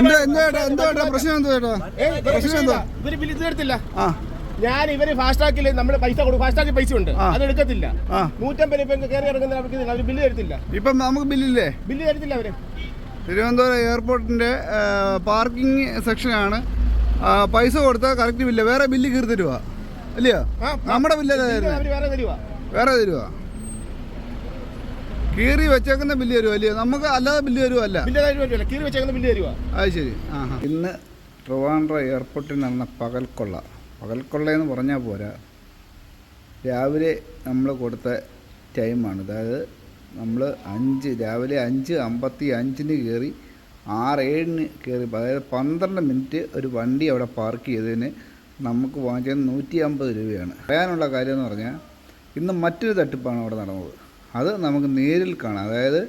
എന്താ എന്താ എന്താ പ്രശ്നം എന്താ പ്രശ്നം എന്താ? ഇവർ തീർത്തില്ല ആ. ഞാൻ ഇവർ ഫാസ്ട്രാക്കിൽ നമ്മൾ പൈസ കൊടുക്കും. ഫാസ്റ്റാക്കി പൈസ ഉണ്ട്. അത് എടുക്കത്തില്ല. നൂറ്റമ്പത് രൂപ കയറി ഇറങ്ങുന്ന അവർക്ക് അവർ ബില്ല് തരത്തില്ല. ഇപ്പം നമുക്ക് ബില്ലില്ലേ? ബില്ല് തരത്തില്ല അവർ. തിരുവനന്തപുരം എയർപോർട്ടിന്റെ പാർക്കിംഗ് സെക്ഷനാണ്. പൈസ കൊടുത്താൽ കറക്റ്റ് ബില്ല്. വേറെ ബില്ല് കീറി തരുവാ? അല്ലയോ നമ്മുടെ ബില്ല് വേറെ തരുവാ. വേറെ തരുവാ? കീറി വെച്ചേക്കുന്ന ബില്ല് തരുമോ അല്ലേ നമുക്ക് അല്ലാതെ ബില്ല് തരുമോ അല്ല. ബില്ല് തരുവല്ല കീറി വെച്ചേക്കുന്ന ബില്ല് തരുവാ? അത് ശരി. ആ ഇന്ന് ട്രിവാൻഡ്ര എയർപോർട്ടിൽ നടന്ന പകൽക്കൊള്ള. പകൽക്കൊള്ള എന്ന് പറഞ്ഞാൽ പോരാ. രാവിലെ നമ്മൾ കൊടുത്ത ടൈമാണ്. അതായത് നമ്മൾ അഞ്ച് രാവിലെ അഞ്ച് അമ്പത്തി അഞ്ചിന് കയറി ആറ് ഏഴിന് കയറി അതായത് പന്ത്രണ്ട് മിനിറ്റ് ഒരു വണ്ടി അവിടെ പാർക്ക് ചെയ്തതിന് നമുക്ക് വാങ്ങിച്ചത് നൂറ്റി അമ്പത് രൂപയാണ്. പറയാനുള്ള കാര്യം എന്ന് പറഞ്ഞാൽ ഇന്ന് മറ്റൊരു തട്ടിപ്പാണ് അവിടെ നടന്നത്. അത് നമുക്ക് നേരിൽ കാണാം. അതായത്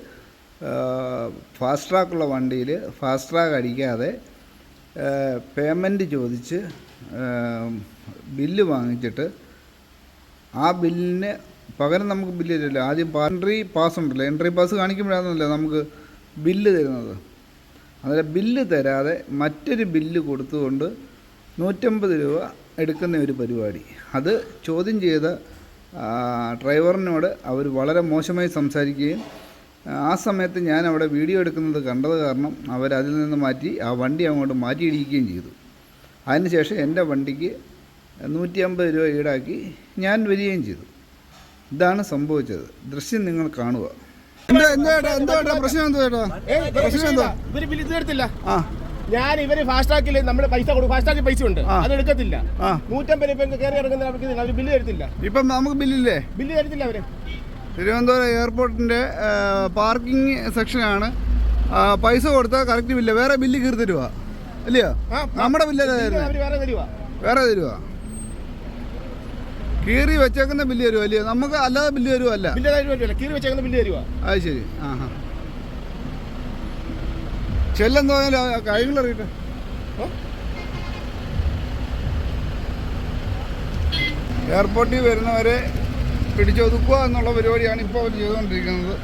ഫാസ്റ്റ് ട്രാക്കുള്ള വണ്ടിയിൽ ഫാസ്റ്റ് ട്രാക്ക് അടിക്കാതെ പേയ്മെന്റ് ചോദിച്ച് ബില്ല് വാങ്ങിച്ചിട്ട് ആ ബില്ലിന് പകരം നമുക്ക് ബില്ല് തരില്ല. ആദ്യം എൻട്രി പാസ് ഉണ്ടല്ലോ. എൻട്രി പാസ് കാണിക്കുമ്പോഴാണല്ലോ നമുക്ക് ബില്ല് തരുന്നത്. അതിൽ ബില്ല് തരാതെ മറ്റൊരു ബില്ല് കൊടുത്തുകൊണ്ട് നൂറ്റമ്പത് രൂപ എടുക്കുന്ന ഒരു പരിപാടി. അത് ചോദ്യം ചെയ്ത ഡ്രൈവറിനോട് അവർ വളരെ മോശമായി സംസാരിക്കുകയും ആ സമയത്ത് ഞാൻ അവിടെ വീഡിയോ എടുക്കുന്നത് കണ്ടത് കാരണം അവരതിൽ നിന്ന് മാറ്റി ആ വണ്ടി അങ്ങോട്ട് മാറ്റിയിടിക്കുകയും ചെയ്തു. അതിനുശേഷം എന്റെ വണ്ടിക്ക് നൂറ്റി അമ്പത് രൂപ ഈടാക്കി ഞാൻ വരികയും ചെയ്തു. ഇതാണ് സംഭവിച്ചത്. ദൃശ്യം നിങ്ങൾ കാണുക. എന്താ എന്താ എന്താ പ്രശ്നം എന്താ ഏട്ടാ? പ്രശ്നം എന്താ? ഇവർ ബില്ല് തീർത്തില്ല ആ. ഞാൻ ഇവർ ഫാസ്ട്രാക്കിൽ നമ്മൾ പൈസ കൊടുക്കും. ഫാസ്ട്രാക്കിൽ പൈസ ഉണ്ട്. അത് എടുക്കത്തില്ല. നൂറ്റമ്പത് രൂപ കയറി ഇറങ്ങുന്ന അവർക്ക് ബില്ല് തരത്തില്ല. ഇപ്പം നമുക്ക് ബില്ലില്ലേ ബില്ല് തരത്തില്ല അവർ. തിരുവനന്തപുരം എയർപോർട്ടിന്റെ പാർക്കിംഗ് സെക്ഷനാണ് പൈസ കൊടുത്താൽ കറക്റ്റ് ബില്ല് വേറെ ബില്ല് കീറി തരുവാ? അല്ലയോ നമ്മുടെ ബില്ല് അവർ വേറെ തരുവാ. കീറി വെച്ചേക്കുന്ന ബില്ല് തരുവോ അല്ലയോ നമുക്ക് അല്ലാതെ ബില്ല് തരുവല്ലേ. ബില്ല് തരുവല്ല കീറി വെച്ചേക്കുന്ന ബില്ല് തരുവാ. അത് ശരി. ആ. ചെല്ലെന്ന് പറഞ്ഞാൽ ഓ? എയർപോർട്ടിൽ വരുന്നവരെ പിടിച്ചൊതുക്കുക എന്നുള്ള പരിപാടിയാണ് ഇപ്പോൾ അവർ ചെയ്തുകൊണ്ടിരിക്കുന്നത്.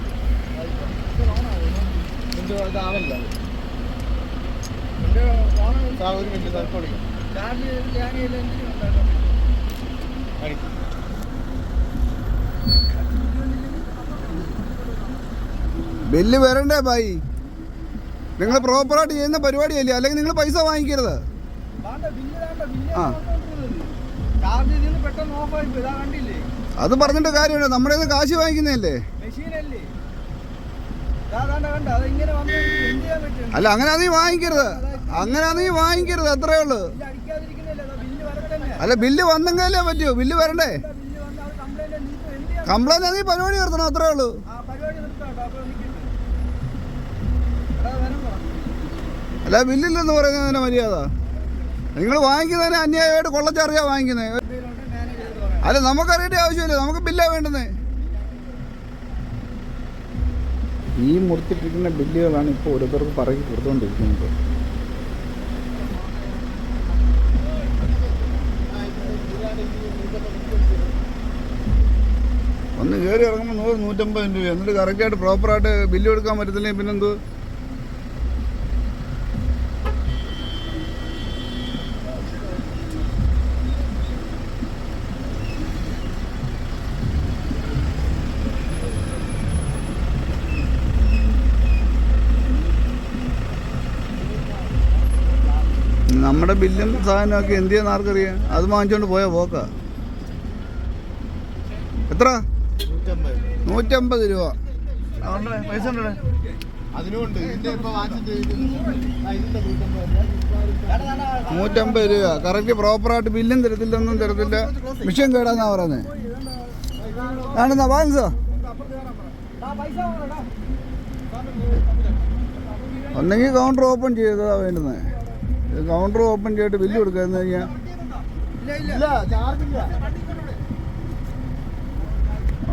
ബില്ല് വരണ്ടേ ബായി നിങ്ങൾ പ്രോപ്പറായിട്ട് ചെയ്യുന്ന പരിപാടിയല്ലേ? അല്ലെങ്കിൽ നിങ്ങൾ പൈസ വാങ്ങിക്കരുത്. ആ. അത് പറഞ്ഞിട്ട് കാര്യമുണ്ട് നമ്മുടെ കാശ് വാങ്ങിക്കുന്നതല്ലേ? അല്ല? അങ്ങനെ നീ വാങ്ങിക്കരുത്. അങ്ങനെ നീ വാങ്ങിക്കരുത്. അത്രേ ഉള്ളൂ. അതാ അല്ല ബില്ല് വന്നെങ്കിലേ പറ്റൂ. ബില്ല് വരണ്ടേ? കംപ്ലൈന്റ് നീ പരിപാടി നിർത്തണം. അത്രേ ഉള്ളൂ. അല്ല ബില്ലില്ലെന്ന് പറയുന്നതിന് മര്യാദ. നിങ്ങൾ വാങ്ങിക്കുന്നതിന് അന്യായമായിട്ട് കൊള്ളച്ചാറിയാ വാങ്ങിക്കുന്നത് പറയാം അല്ല നമുക്കറിയേണ്ട ആവശ്യമില്ല. നമുക്ക് ബില്ലാ വേണ്ടുന്നത് ഈ മുറിച്ചിട്ടിരിക്കുന്ന ബില്ലുകളാണ് ഇപ്പോൾ ഓരോരുത്തർക്ക് പറക്കി കൊടുത്തുകൊണ്ടിരിക്കുന്നത് ഒന്ന് കയറി ഇറങ്ങുമ്പോൾ നൂറ് നൂറ്റമ്പത് രൂപ എന്നിട്ട് കറക്റ്റായിട്ട് പ്രോപ്പറായിട്ട് ബില്ല് കൊടുക്കാൻ പറ്റത്തില്ലെങ്കിൽ പിന്നെന്തോ? നമ്മുടെ ബില്ലും സാധനമൊക്കെ എന്ത് ചെയ്യുന്ന ആർക്കറിയാം? അത് വാങ്ങിച്ചോണ്ട് പോയാ പോക്ക. എത്ര? നൂറ്റമ്പത് രൂപ. പൈസ നൂറ്റമ്പത് രൂപ. കറക്റ്റ് പ്രോപ്പറായിട്ട് ബില്ലും തരത്തില്ല ഒന്നും തരത്തില്ല. മിഷൻ കേടാന്നാ പറയുന്നത് ആണെന്നാ വാങ്ങിച്ചോ. ഒന്നെങ്കിൽ കൗണ്ടർ ഓപ്പൺ ചെയ്തതാ വേണ്ടുന്നത് കൗണ്ടർ ഓപ്പൺ ചെയ്തിട്ട് ബില്ല് കൊടുക്കാന്ന് കഴിഞ്ഞാൽ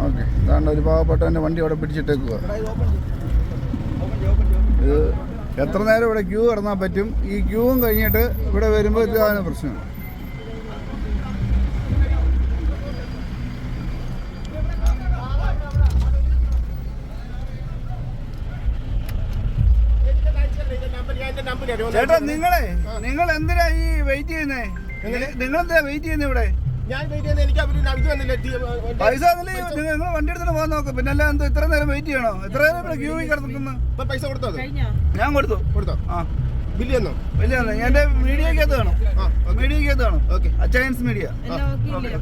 ഓക്കെ ഇതാണ്ട് ഒരു പാവപ്പെട്ടവന്റെ വണ്ടി അവിടെ പിടിച്ചിട്ടേക്കുക എത്ര നേരം ഇവിടെ ക്യൂ കിടന്നാൽ പറ്റും? ഈ ക്യൂവും കഴിഞ്ഞിട്ട് ഇവിടെ വരുമ്പോൾ ഇതാണ് പ്രശ്നം നമ്പർ ഞാൻ എന്റെ നമ്പർ കുഴപ്പമില്ല ഒരു ചേട്ടാ നിങ്ങളെ നിങ്ങൾ എന്തിനാ ഈ വെയിറ്റ് ചെയ്യുന്നേ? നിങ്ങൾ എന്തിനാ വെയിറ്റ് ചെയ്യുന്നത് ഇവിടെ? ഞാൻ വെയിറ്റ് ചെയ്യുന്നത് എനിക്ക് അവർ ഇത് വന്നില്ല? ടി- മറ്റേ പൈസ തന്നില്ലേ? നിങ്ങൾ വണ്ടി എടുത്തിട്ട് പോകാൻ നോക്ക്. പിന്നെ അല്ല എന്തോ ഇത്ര നേരം വെയിറ്റ് ചെയ്യണോ? ഇത്ര നേരം ഇവിടെ ക്യൂ ഇപ്പൊ പൈസ കൊടുത്തോ? ഞാൻ കൊടുത്തു. കൊടുത്തോ? ആ. ബില്ല് തന്നോ വലിയ എന്റെ മീഡിയക്കകത്ത് വേണം. മീഡിയക്കകത്ത് വേണം. ഓക്കെ. Achayans media okay.